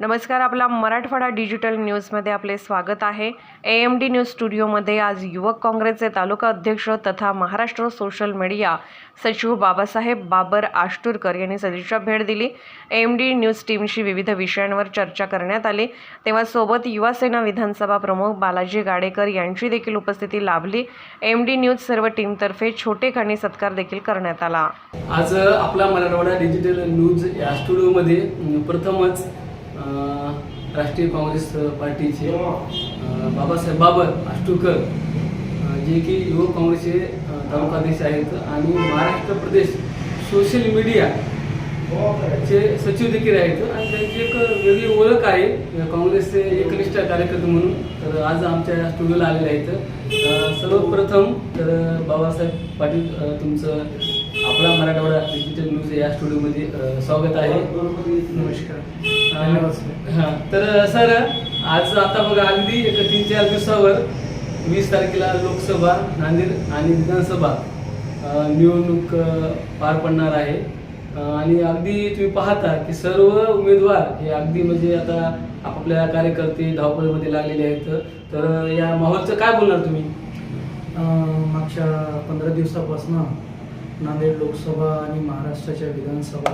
नमस्कार आपला मराठवाडा डिजिटल न्यूजमध्ये आपले स्वागत आहे. ए एम डी न्यूज स्टुडिओमध्ये आज युवक काँग्रेसचे तालुका अध्यक्ष तथा महाराष्ट्र सोशल मीडिया सचिव बाबासाहेब बाबर आष्टूरकर यांनी सदिच्छा भेट दिली. ए एम डी न्यूज टीमशी विविध विषयांवर चर्चा करण्यात आली. तेव्हा सोबत युवासेना विधानसभा प्रमुख बालाजी गाडेकर यांची देखील उपस्थिती लाभली. एम डी न्यूज सर्व टीमतर्फे छोटे खाणी सत्कार देखील करण्यात आला. आज आपला मराठवाडा डिजिटल न्यूज या स्टुडिओमध्ये प्रथमच राष्ट्रीय काँग्रेस पार्टीचे बाबासाहेब बाबर आष्टूकर जे की युवक काँग्रेसचे तालुकाध्यक्ष आहेत आणि महाराष्ट्र प्रदेश सोशल मीडिया चे सचिव देखील आहेत. आणि त्यांची एक वेगळी ओळख आहे काँग्रेसचे एकनिष्ठ कार्यकर्ते म्हणून. तर आज आमच्या स्टुडिओला आलेले आहेत. सर्वप्रथम तर बाबासाहेब पाटील तुमचं आपला मराठवाडा डिजिटल न्यूज या स्टुडिओमध्ये स्वागत आहे. नमस्कार. हां तर सर आज आता बघा अगदी एक तीन चार दिवसावर वीस तारखेला लोकसभा नांदेड आणि विधानसभा निवडणूक पार पडणार आहे. आणि अगदी तुम्ही पाहता की सर्व उमेदवार हे अगदी म्हणजे आता आपापल्या कार्यकर्ते धावपळीमध्ये लागलेले आहेत. तर या माहोलचं काय बोलणार तुम्ही? मागच्या पंधरा दिवसापासून नांदेड लोकसभा आणि महाराष्ट्राच्या विधानसभा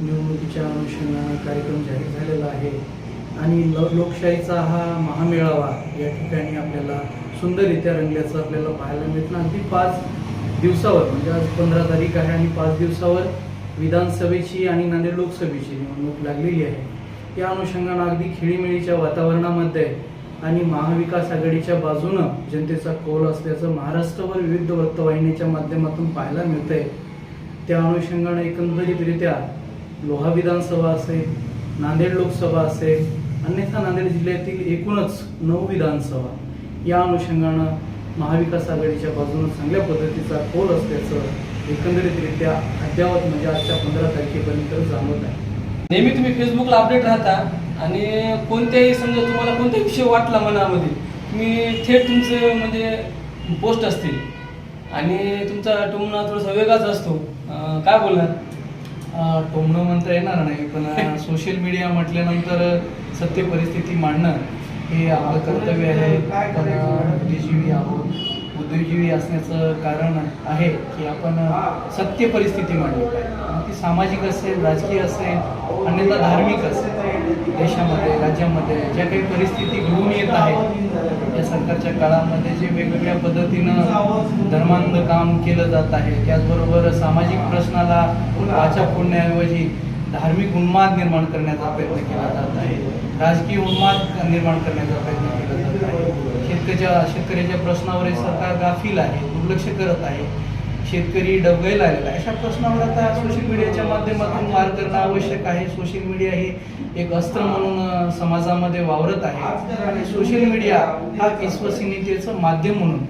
निवडणुकीच्या अनुषंगाने कार्यक्रम जाहीर झालेला आहे. आणि ल लोकशाहीचा हा महामेळावा या ठिकाणी आपल्याला सुंदररित्या रंगल्याचं आपल्याला पाहायला मिळतं. अगदी पाच दिवसावर म्हणजे आज पंधरा तारीख आहे आणि पाच दिवसावर विधानसभेची आणि नांदेड लोकसभेची निवडणूक लागलेली आहे. या अनुषंगानं अगदी खेळीमेळीच्या वातावरणामध्ये आणि महाविकास आघाडीच्या बाजूनं जनतेचा कौल असल्याचं महाराष्ट्रभर विविध वृत्तवाहिनीच्या माध्यमातून पाहायला मिळतंय. त्या अनुषंगानं एकंदरीतरित्या लोहा विधानसभा असेल नांदेड लोकसभा असेल अन्यथा नांदेड जिल्ह्यातील एकूणच नऊ विधानसभा या अनुषंगानं महाविकास आघाडीच्या बाजूनं चांगल्या पद्धतीचा कौल असल्याचं एकंदरीतरित्या अद्यावत म्हणजे आजच्या पंधरा तारखेपर्यंत जाणवत आहे. नेहमी तुम्ही फेसबुकला अपडेट राहता. आणि कोणत्याही समजा तुम्हाला कोणताही विषय वाटला मनामध्ये तुम्ही थेट तुमचं म्हणजे पोस्ट असतील आणि तुमचा टोमणा थोडासा वेगळाच असतो. काय बोलणार? टोमणं म्हणता येणार नाही पण सोशल मीडिया म्हटल्यानंतर सत्य परिस्थिती मांडणं हे आपलं कर्तव्य आहे. आपण बुद्धिजीवी आहोत बुद्धिजीवी असण्याचं कारण आहे की आपण सत्य परिस्थिती मांडली पाहिजे. ती सामाजिक असेल राजकीय असेल अन्यथा धार्मिक असेल देशामध्ये राज्यामध्ये ज्या काही परिस्थिती घडून येत आहेत या सरकारच्या काळामध्ये जे वेगवेगळ्या पद्धतीनं धर्मांध काम केलं जात आहे त्याचबरोबर सामाजिक प्रश्नाला वाचा फोडण्याऐवजी धार्मिक उन्माद निर्माण करण्याचा प्रयत्न केला जात आहे. राजकीय उन्माद निर्माण करण्याचा प्रयत्न शेतकऱ्याच्या शेतकऱ्याच्या प्रश्नावर सरकार गाफील आहे दुर्लक्ष करत आहे शेतकरी डबगाई आलेला आहे. अशा प्रश्नावर आता सोशल मीडियाच्या माध्यमातून मार करणं आवश्यक आहे. सोशल मीडिया हे एक अस्त्र म्हणून समाजामध्ये वावरत आहे. आणि सोशल मीडिया हा विश्वसनीयतेचं माध्यम म्हणून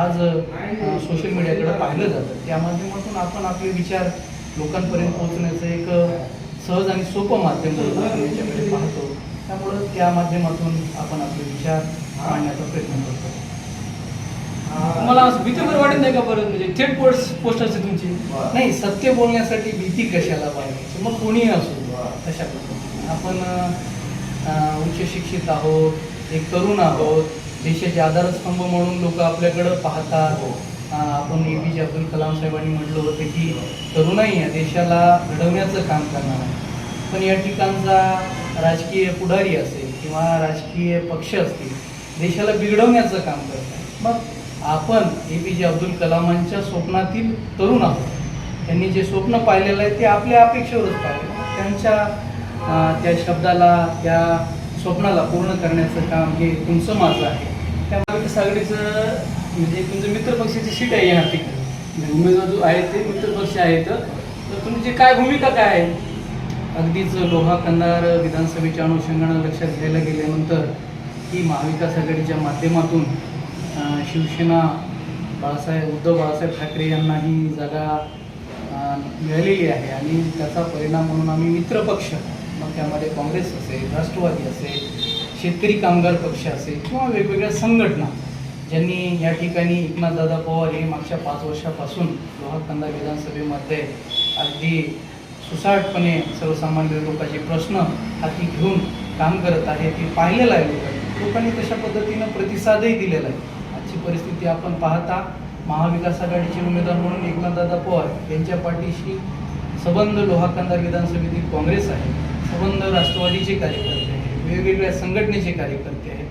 आज सोशल मीडियाकडे पाहिलं जातं. त्या माध्यमातून आपण आपले विचार लोकांपर्यंत पोहोचण्याचं एक सहज आणि सोपं माध्यम म्हणून आपण याच्याकडे पाहतो. त्यामुळं त्या माध्यमातून आपण आपले विचार मांडण्याचा प्रयत्न करतो. तुम्हाला असं भीती वगैरे वाटत नाही का बरं? म्हणजे थेट पोस्ट पोस्ट असते तुमची. नाही सत्य बोलण्यासाठी भीती कशाला पाहिजे? मग कोणीही असो. तशा पद्धतीने आपण उच्च शिक्षित आहोत एक तरुण आहोत देशाचे आधारस्तंभ म्हणून लोक आपल्याकडं पाहतात. अं, आपण ए पी जे अब्दुल कलाम साहेबांनी म्हटलं होतं की तरुणाई या देशाला घडवण्याचं काम करणार आहे. पण या ठिकाणचा राजकीय पुढारी असेल किंवा राजकीय पक्ष असतील देशाला बिघडवण्याचं काम करत मग आपण ए पी जे अब्दुल कलामांच्या स्वप्नातील तरुण आहोत. त्यांनी जे स्वप्न पाहिलेलं आहे ते आपल्या अपेक्षेवरच पाहिलं त्यांच्या त्या शब्दाला त्या स्वप्नाला पूर्ण करण्याचं काम हे तुमचं माझं आहे. त्यामुळे सगळीचं म्हणजे तुमचं मित्रपक्षाची सीट आहे या ठिकाणी. म्हणजे उमेदवार जो आहे ते मित्रपक्ष आहेत तर तुमची काय भूमिका काय आहे? अगदीच लोहा कंधार विधानसभेच्या अनुषंगानं लक्षात घ्यायला गेल्यानंतर ही महाविकास आघाडीच्या माध्यमातून शिवसेना बाळासाहेब उद्धव बाळासाहेब ठाकरे यांना ही जागा मिळालेली आहे. आणि त्याचा परिणाम म्हणून आम्ही मित्रपक्ष मग त्यामध्ये काँग्रेस असेल राष्ट्रवादी असेल शेतकरी कामगार पक्ष असेल किंवा वेगवेगळ्या संघटना ज्यांनी या ठिकाणी एकनाथदादा पवार हे मागच्या पाच वर्षापासून लोहा कंदा विधानसभेमध्ये अगदी सुसाटपणे सर्वसामान्य लोकांचे प्रश्न हाती घेऊन काम करत आहे ते पाहिलेलं आहे लोकांनी. लोकांनी तशा पद्धतीनं प्रतिसादही दिलेला आहे. आजची परिस्थिती आपण पाहता महाविकास आघाडीचे उमेदवार म्हणून एकनाथदादा पवार यांच्या पाठीशी सबंध लोहा विधान विधानसभेतील काँग्रेस आहे. सबंध राष्ट्रवादीचे कार्यकर्ते आहेत वेगवेगळ्या संघटनेचे कार्यकर्ते आहेत.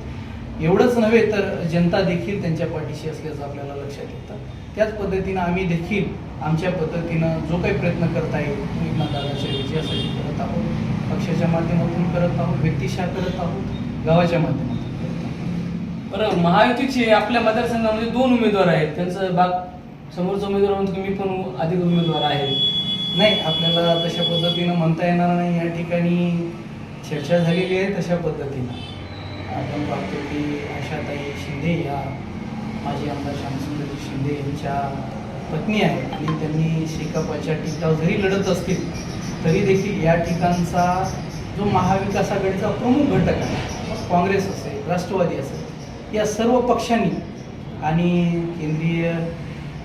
एवढंच नव्हे तर जनता देखील त्यांच्या पाठीशी असल्याचं आपल्याला लक्षात येतं. त्याच पद्धतीनं आम्ही देखील आमच्या पद्धतीनं जो काही प्रयत्न करता येईल एकनाथदादाच्या विजयासाठी करत आहोत पक्षाच्या माध्यमातून करत आहोत व्यक्तिशा करत आहोत गावाच्या माध्यमातून करत आहोत. बरं महायुतीचे आपल्या मतदारसंघामध्ये दोन उमेदवार आहेत. त्यांचं बाग समोरचा उमेदवार म्हणतो मी पण अधिक उमेदवार आहे नाही आपल्याला तशा पद्धतीनं म्हणता येणार नाही. या ठिकाणी चर्चा झालेली आहे तशा पद्धतीनं. आपण पाहतो की आशाताई शिंदे या माजी आमदार श्यामसुंदर शिंदे यांच्या पत्नी आहेत आणि त्यांनी शेकापाच्या टिकटाव जरी लढत असतील तरी देखील या ठिकाणचा जो महाविकास आघाडीचा प्रमुख घटक आहे काँग्रेस असेल राष्ट्रवादी असेल या सर्व पक्षांनी आणि केंद्रीय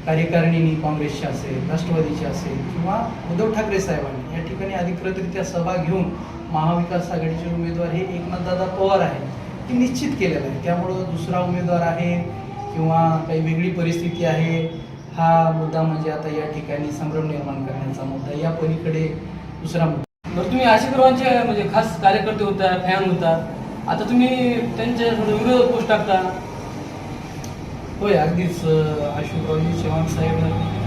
कार्यकारिणीनी काँग्रेसच्या असेल राष्ट्रवादीचे असेल किंवा उद्धव ठाकरे साहेबांनी या ठिकाणी अधिकृतरित्या सभा घेऊन महाविकास आघाडीचे उमेदवार हे एकनाथदादा पवार आहेत. ते निश्चित केलेलं आहे. त्यामुळं दुसरा उमेदवार आहे किंवा काही वेगळी परिस्थिती आहे हा मुद्दा म्हणजे आता या ठिकाणी संभ्रम निर्माण करण्याचा मुद्दा. या पलीकडे दुसरा मुद्दा. बरं तुम्ही आशिकरावांचे म्हणजे खास कार्यकर्ते होता फॅन होता. आता तुम्ही त्यांच्या थोडं विरोध पोस्ट टाकता. होय अगदीच अं, अशोकरावजी चव्हाण साहेब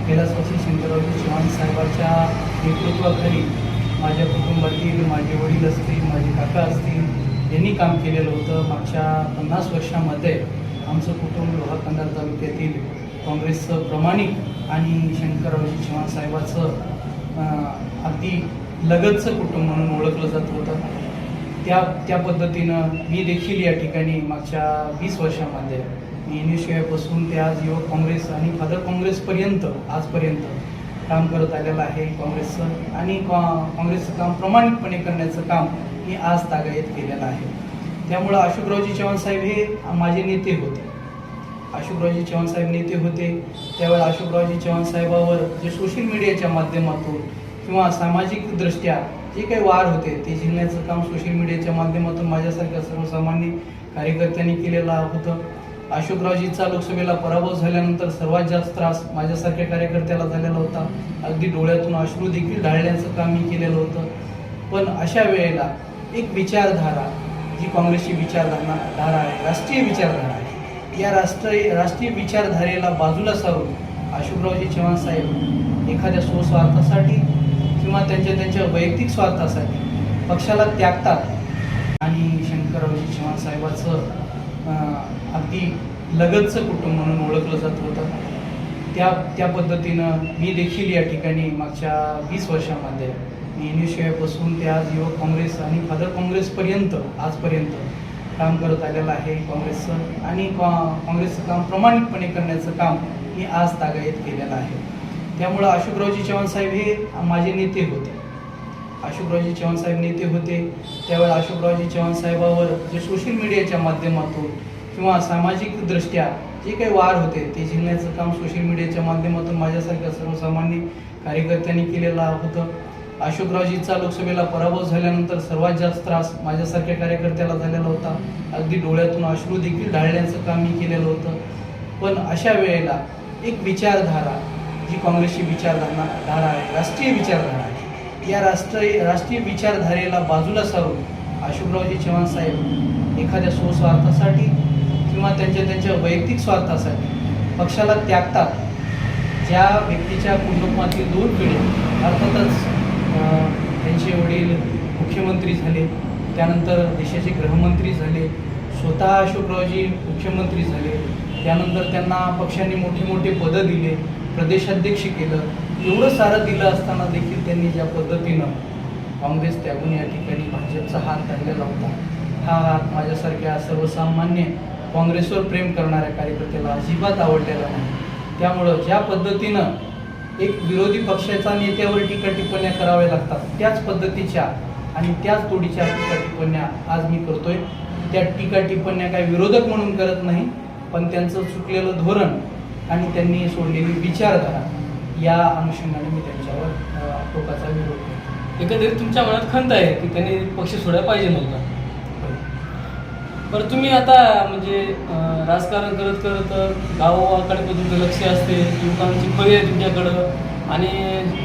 कैलासवासी शंकररावजी चव्हाण साहेबांच्या नेतृत्वाखाली माझ्या कुटुंबातील माझे वडील असतील माझे काका असतील यांनी काम केलेलं होतं. मागच्या पन्नास वर्षामध्ये आमचं कुटुंब लोहा कंधार तालुक्यातील काँग्रेसचं प्रमाणिक आणि शंकररावजी चव्हाण साहेबाचं अगदी लगतचं कुटुंब म्हणून ओळखलं जात होतं. त्या त्या पद्धतीनं मी देखील या ठिकाणी मागच्या वीस वर्षामध्ये मी एन शिवायपासून ते आज युवक काँग्रेस आणि फादर काँग्रेसपर्यंत आजपर्यंत काम करत आलेलं आहे काँग्रेसचं. आणि काँग्रेसचं काम प्रामाणिकपणे करण्याचं काम मी आज तागायत केलेलं आहे. त्यामुळं अशोकरावजी चव्हाण साहेब हे माझे नेते होते. अशोकरावजी चव्हाण साहेब नेते होते. त्यावेळेला अशोकरावजी चव्हाण साहेबावर जे सोशल मीडियाच्या माध्यमातून किंवा सामाजिकदृष्ट्या जे काही वार होते ते झेलण्याचं काम सोशल मीडियाच्या माध्यमातून माझ्यासारख्या सर्वसामान्य कार्यकर्त्यांनी केलेलं होतं. अशोकरावजीचा लोकसभेला पराभव झाल्यानंतर सर्वात जास्त त्रास माझ्यासारख्या कार्यकर्त्याला झालेला होता. अगदी डोळ्यातून अश्रू देखील ढाळण्याचं काम मी केलेलं होतं. पण अशा वेळेला एक विचारधारा जी काँग्रेसची विचारधारणा धारा आहे राष्ट्रीय विचारधारा आहे या राष्ट्रीय राष्ट्रीय विचारधारेला बाजूला सारून अशोकरावजी चव्हाण साहेब एखाद्या स्वस्वार्थासाठी किंवा त्यांच्या त्यांच्या वैयक्तिक स्वार्थासाठी पक्षाला त्यागतात. आणि शंकररावजी चव्हाण साहेबाचं अगदी लगतचं कुटुंब म्हणून ओळखलं जात होतं. त्या त्या पद्धतीनं मी देखील या ठिकाणी मागच्या वीस वर्षामध्ये मी एन शिवायपासून ते आज युवक काँग्रेस आणि फादर काँग्रेसपर्यंत आजपर्यंत काम करत आलेलं आहे काँग्रेसचं आणि कॉ काँग्रेसचं काम प्रामाणिकपणे करण्याचं काम मी आज तागायत केलेलं आहे. त्यामुळं अशोकरावजी चव्हाण साहेब हे माझे नेते होते. अशोकरावजी चव्हाण साहेब नेते होते. त्यावेळी अशोकरावजी चव्हाण साहेबावर जे सोशल मीडियाच्या माध्यमातून किंवा सामाजिकदृष्ट्या जे काही वार होते ते झेलण्याचं काम सोशल मीडियाच्या माध्यमातून माझ्यासारख्या सर्वसामान्य कार्यकर्त्यांनी केलेलं होतं. अशोकरावजीचा लोकसभेला पराभव झाल्यानंतर सर्वात जास्त त्रास माझ्यासारख्या कार्यकर्त्याला झालेला होता. अगदी डोळ्यातून अश्रू देखील ढाळण्याचं काम मी केलेलं होतं. पण अशा वेळेला एक विचारधारा जी काँग्रेसची विचारधारा धारा आहे राष्ट्रीय विचारधारा आहे या राष्ट्रीय राष्ट्रीय विचारधारेला बाजूला सारून अशोकरावजी चव्हाण साहेब एखाद्या स्वस्वार्थासाठी किंवा त्यांच्या त्यांच्या वैयक्तिक स्वार्थासाठी पक्षाला त्यागतात ज्या व्यक्तीच्या कुटुंबातील दोन पिढी अर्थातच त्यांचे वडील मुख्यमंत्री झाले त्यानंतर देशाचे गृहमंत्री झाले स्वतः अशोकरावजी मुख्यमंत्री झाले त्यानंतर त्यांना पक्षाने मोठे मोठे पदं दिले प्रदेशाध्यक्ष केलं एवढं सारं दिलं असताना देखील त्यांनी ज्या पद्धतीनं काँग्रेस त्यागून या ठिकाणी भाजपचा हात धरलेला होता हा हात माझ्यासारख्या सर्वसामान्य काँग्रेसवर प्रेम करणाऱ्या कार्यकर्त्याला अजिबात आवडलेला नाही. त्यामुळं ज्या पद्धतीनं एक विरोधी पक्षाच्या नेत्यावर टीका टिप्पण्या कराव्या लागतात त्याच पद्धतीच्या आणि त्याच तोडीच्या टीका टिप्पण्या आज मी करतोय. त्या टीका टिप्पण्या काही विरोधक म्हणून करत नाही पण त्यांचं चुकलेलं धोरण आणि त्यांनी सोडलेली विचारधारा या अनुषंगाने मी त्यांच्यावर टोकाचा विरोध करतो एकंदरीत तुमच्या मनात खंत आहे की त्यांनी पक्ष सोडायला पाहिजे नव्हता? बरं तुम्ही आता म्हणजे अं, राजकारण करत करत गावाकडे पण तुमचं लक्ष असते युवकांची परी आहे तुमच्याकडं आणि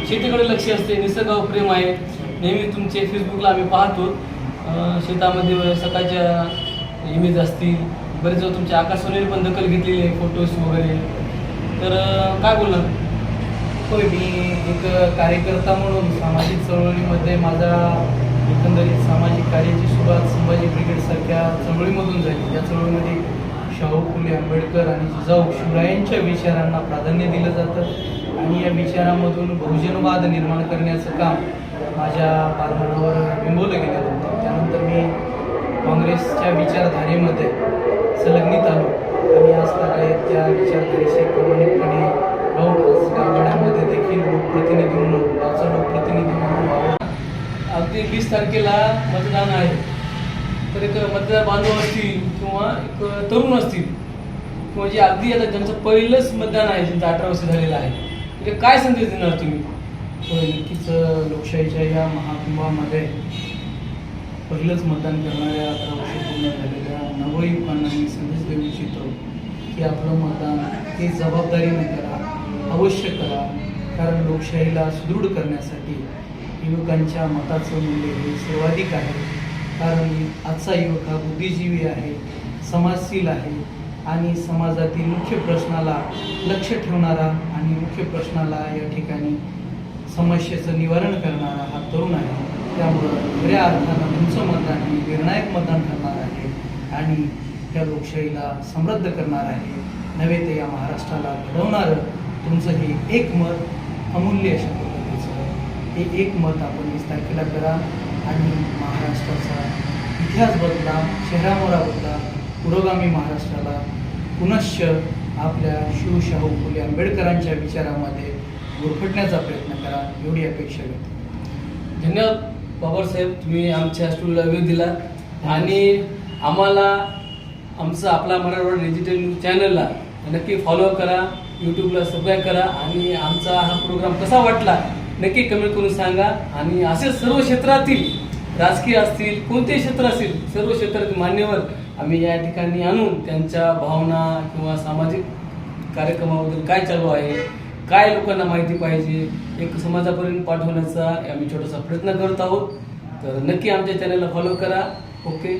शेतीकडे लक्ष असते निसर्गावर प्रेम आहे. नेहमी तुमचे फेसबुकला आम्ही पाहतो. अं, शेतामध्ये सकाळच्या इमेज असतील. बरेच वेळ तुमच्या आकाशवाणीने पण दखल घेतलेली आहे फोटोज वगैरे. तर अं, काय बोलणार? होय मी एक कार्यकर्ता म्हणून सामाजिक चळवळीमध्ये माझा एकंदरीत सामाजिक कार्याची सुरुवात संभाजी ब्रिगेडसारख्या चळवळीमधून झाली. या चळवळीमध्ये शाहू फुले आंबेडकर आणि जिजाऊ शिवरायांच्या विचारांना प्राधान्य दिलं जातं आणि या विचारामधून बहुजनवाद निर्माण करण्याचं काम माझ्या बालमनावर बिंबवलं गेलं होतं. त्यानंतर मी काँग्रेसच्या विचारधारेमध्ये संलग्नित आलो आणि आज त्या विचारधारेशी प्रमाणितपणे राहून आज देखील लोकप्रतिनिधी म्हणून गावचा लोकप्रतिनिधी म्हणून वावर अगदी वीस तारखेला मतदान आहे. तर एक मतदार बांधव असतील किंवा एक तरुण असतील किंवा जे अगदी आता ज्यांचं पहिलंच मतदान आहे ज्यांचं अठरा वर्ष झालेलं आहे म्हणजे काय संदेश देणार तुम्ही? होय नक्कीच लोकशाहीच्या या महाकुंभामध्ये पहिलंच मतदान करणाऱ्या अठरा वर्ष पूर्ण झालेल्या नवयुवकांना मी संदेश देऊ इच्छितो की आपलं मतदान हे जबाबदारीने करा. अवश्य करा. कारण लोकशाहीला सुदृढ करण्यासाठी युवकांच्या मताचं मूल्य हे सर्वाधिक आहे. कारण आजचा युवक हा बुद्धिजीवी आहे समाजशील आहे आणि समाजातील मुख्य प्रश्नाला लक्ष ठेवणारा आणि मुख्य प्रश्नाला या ठिकाणी समस्येचं निवारण करणारा हा तरुण आहे. त्यामुळं खऱ्या अर्थानं तुमचं मतदान हे निर्णायक मतदान करणार आहे आणि त्या लोकशाहीला समृद्ध करणार आहे. नव्हे ते या महाराष्ट्राला घडवणारं तुमचं हे एक मत अमूल्य अशा पद्धतीचं हे एक मत आपण वीस तारखेला करा आणि महाराष्ट्राचा इतिहास बदला शहरामोरा बदला पुरोगामी महाराष्ट्राला पुनश्च आपल्या शिवशाहू फुले आंबेडकरांच्या विचारामध्ये गुरफटण्याचा प्रयत्न करा एवढी अपेक्षा व्यक्त धन्यवाद बाबासाहेब तुम्ही आमच्या स्टूलला वेळ दिला आणि आम्हाला आमचं आपला मराठवाडा डिजिटल न्यूज चॅनलला नक्की फॉलो करा. यूट्यूबला सबस्क्राईब करा आणि आमचा हा प्रोग्राम कसा वाटला नक्की कमेंट करून सांगा. आणि असे सर्व क्षेत्रातील राजकीय असतील कोणतेही क्षेत्र असतील सर्व क्षेत्रातील मान्यवर आम्ही या ठिकाणी आणून त्यांच्या भावना किंवा सामाजिक कार्यक्रमाबद्दल काय चालू आहे काय लोकांना माहिती पाहिजे एक समाजापर्यंत पाठवण्याचा आम्ही छोटासा प्रयत्न करत आहोत. तर नक्की आमच्या चॅनलला फॉलो करा. ओके